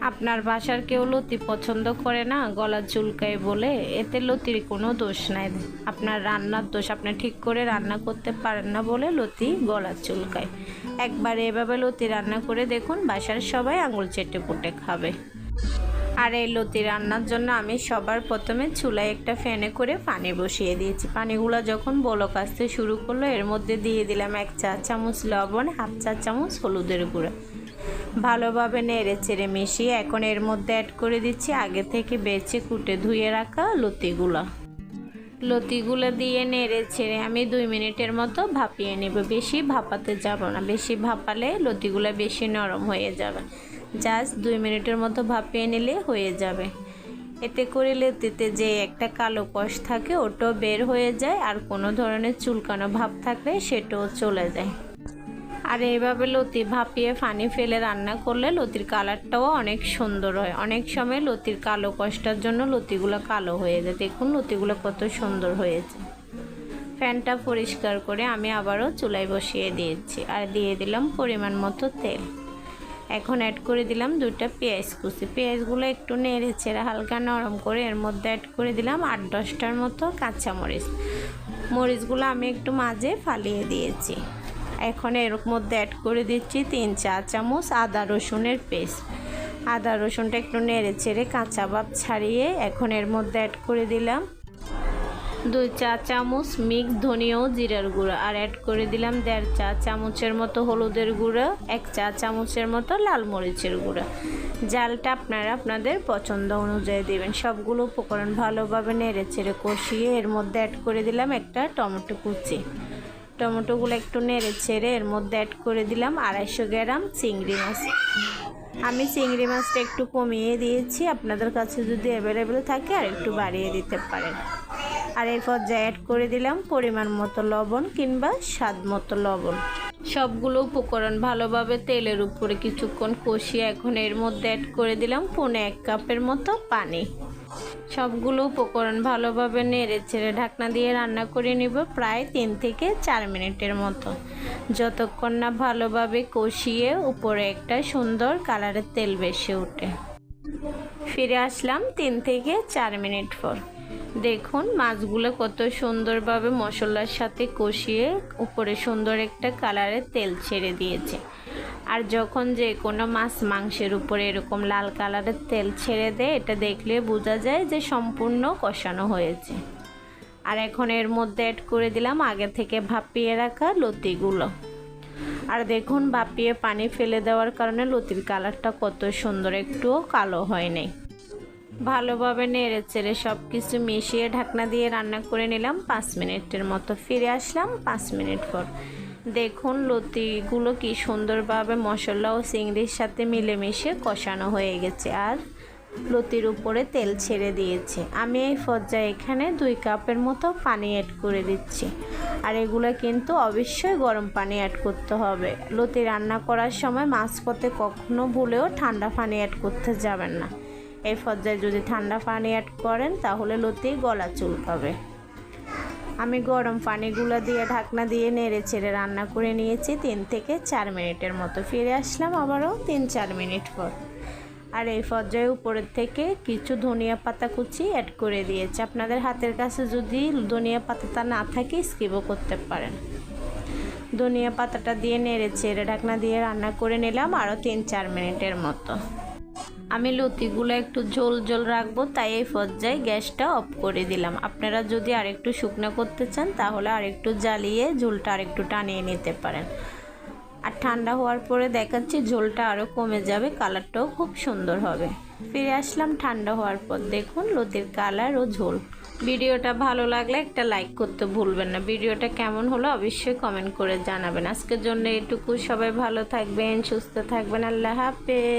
আপনার বাসার কেউ লতি পছন্দ করে না? গলা চুলকায় বলে। এতে লতির কোনো দোষ নাই। আপনার রান্নার দোষ। আপনি ঠিক করে রান্না করতে পারেন না বলে লতি গলা চুলকায়। একবার এভাবে লতি রান্না করে দেখুন, বাসার সবাই আঙুল চেটে পুটে খাবে। আর এই লতি রান্নার জন্য আমি সবার প্রথমে চুলায় একটা ফ্যানে করে পানি বসিয়ে দিয়েছি। পানিগুলো যখন বলক আসতে শুরু করল, এর মধ্যে দিয়ে দিলাম এক চা চামচ লবণ, হাফ চা চামচ হলুদের গুঁড়া। ভালোভাবে নেড়ে চেড়ে মিশিয়ে এখন এর মধ্যে অ্যাড করে দিচ্ছি আগে থেকে বেছে কুটে ধুয়ে রাখা লতিগুলো। লতিগুলো দিয়ে নেড়ে ছেড়ে আমি দুই মিনিটের মতো ভাপিয়ে নেব। বেশি ভাপাতে যাব না। বেশি ভাপালে লতিগুলো বেশি নরম হয়ে যাবে। জাস্ট দুই মিনিটের মতো ভাপিয়ে নিলে হয়ে যাবে। এতে করে লতিতে যে একটা কালো কষ থাকে, ওটাও বের হয়ে যায় আর কোনো ধরনের চুলকানো ভাব থাকলে সেটাও চলে যায়। আর এইভাবে লতি ভাপিয়ে পানি ফেলে রান্না করলে লতির কালারটাও অনেক সুন্দর হয়। অনেক সময় লতির কালো কষ্টার জন্য লতিগুলো কালো হয়ে যায়। দেখুন লতিগুলো কত সুন্দর হয়েছে। ফ্যানটা পরিষ্কার করে আমি আবারও চুলায় বসিয়ে দিয়েছি আর দিয়ে দিলাম পরিমাণ মতো তেল। এখন অ্যাড করে দিলাম দুটা পেঁয়াজ কুচি। পেঁয়াজগুলো একটু নেড়ে ছেড়ে হালকা নরম করে এর মধ্যে অ্যাড করে দিলাম আট দশটার মতো কাঁচা মরিচ মরিচগুলো আমি একটু মাঝে ফালিয়ে দিয়েছি। এখন এর মধ্যে অ্যাড করে দিচ্ছি তিন চা চামচ আদা রসুনের পেস্ট আদা রসুনটা একটু নেড়ে ছেড়ে কাঁচা ভাব ছাড়িয়ে এখন এর মধ্যে অ্যাড করে দিলাম। দুই চা চামচ মিক্স ধনিয়া ও জিরার গুঁড়ো। আর অ্যাড করে দিলাম দেড় চা চামচের মতো হলুদের গুঁড়ো, এক চা চামচের মতো লাল মরিচের গুঁড়ো। জালটা আপনারা আপনাদের পছন্দ অনুযায়ী দেবেন। সবগুলো উপকরণ ভালোভাবে নেড়ে ছেড়ে কষিয়ে এর মধ্যে অ্যাড করে দিলাম একটা টমেটো কুচি। টমেটোগুলো একটু নেড়ে ছেড়ে এর মধ্যে অ্যাড করে দিলাম আড়াইশো গ্রাম চিংড়ি মাছ। আমি চিংড়ি মাছটা একটু কমিয়ে দিয়েছি, আপনাদের কাছে যদি অ্যাভেলেবেল থাকে আর একটু বাড়িয়ে দিতে পারেন। আর এরপর যা অ্যাড করে দিলাম পরিমাণ মতো লবণ কিংবা স্বাদ মতো লবণ। সবগুলো উপকরণ ভালোভাবে তেলের উপরে কিছুক্ষণ কষিয়ে এখন এর মধ্যে অ্যাড করে দিলাম পৌনে এক কাপের মতো পানি। সবগুলো উপকরণ ভালোভাবে নেড়ে ছেড়ে ঢাকনা দিয়ে রান্না করে নিব প্রায় তিন থেকে চার মিনিটের মতো। যতক্ষণ না ভালোভাবে কষিয়ে উপরে একটা সুন্দর কালারের তেল বেশি ওঠে। ফিরে আসলাম তিন থেকে চার মিনিট পর। দেখুন, মাছগুলো কত সুন্দরভাবে মশলার সাথে কষিয়ে উপরে সুন্দর একটা কালারের তেল ছেড়ে দিয়েছে। আর যখন যে কোনো মাছ মাংসের উপরে এরকম লাল কালারের তেল ছেড়ে দেয়, এটা দেখলে বোঝা যায় যে সম্পূর্ণ কষানো হয়েছে। আর এখন এর মধ্যে অ্যাড করে দিলাম আগে থেকে ভাপিয়ে রাখা লতিগুলো। আর দেখুন, ভাপিয়ে পানি ফেলে দেওয়ার কারণে লতির কালারটা কত সুন্দর, একটুও কালো হয় নাই ভালোভাবে নেড়ে চেড়ে সব কিছু মিশিয়ে ঢাকনা দিয়ে রান্না করে নিলাম। পাঁচ মিনিটের মতো ফিরে আসলাম, পাঁচ মিনিট পর। দেখুন, লতিগুলো কি সুন্দরভাবে মশলা ও চিংড়ির সাথে মিলেমিশে কষানো হয়ে গেছে আর লতির উপরে তেল ছেড়ে দিয়েছে। আমি এই পর্যায়ে এখানে দুই কাপের মতো পানি অ্যাড করে দিচ্ছি। আর এগুলো কিন্তু অবশ্যই গরম পানি অ্যাড করতে হবে। লতি রান্না করার সময় মাঝপথে কখনো ভুলেও ঠান্ডা পানি অ্যাড করতে যাবেন না। এই পর্যায়ে যদি ঠান্ডা পানি অ্যাড করেন, তাহলে লতি গলা চুল চুলকাবে। আমি গরম পানিগুলো দিয়ে ঢাকনা দিয়ে নেড়ে ছেড়ে রান্না করে নিয়েছি। তিন থেকে চার মিনিটের মতো ফিরে আসলাম আবারও তিন চার মিনিট পর। আর এই পর্যায়ে উপরের থেকে কিছু ধনিয়া পাতা কুচি অ্যাড করে দিয়েছি। আপনাদের হাতের কাছে যদি ধনিয়া পাতাটা না থাকে স্কিপও করতে পারেন। ধনিয়া পাতাটা দিয়ে নেড়ে ছেড়ে ঢাকনা দিয়ে রান্না করে নিলাম আরও তিন চার মিনিটের মতো। আমি লতিগুলো একটু ঝোল ঝোল রাখব, তাই এই পর্যায়ে গ্যাসটা অফ করে দিলাম। আপনারা যদি আরেকটু শুকনো করতে চান, তাহলে আরেকটু জ্বালিয়ে ঝোলটা আরেকটু টানিয়ে নিতে পারেন। আর ঠান্ডা হওয়ার পরে দেখাচ্ছি ঝোলটা আরও কমে যাবে, কালারটাও খুব সুন্দর হবে। ফিরে আসলাম ঠান্ডা হওয়ার পর, দেখুন লতির কালার ও ঝোল। ভিডিওটা ভালো লাগলে একটা লাইক করতে ভুলবেন না। ভিডিওটা কেমন হলো অবশ্যই কমেন্ট করে জানাবেন। আজকের জন্য এটুকু। সবাই ভালো থাকবেন, সুস্থ থাকবেন। আল্লাহ হাফেজ।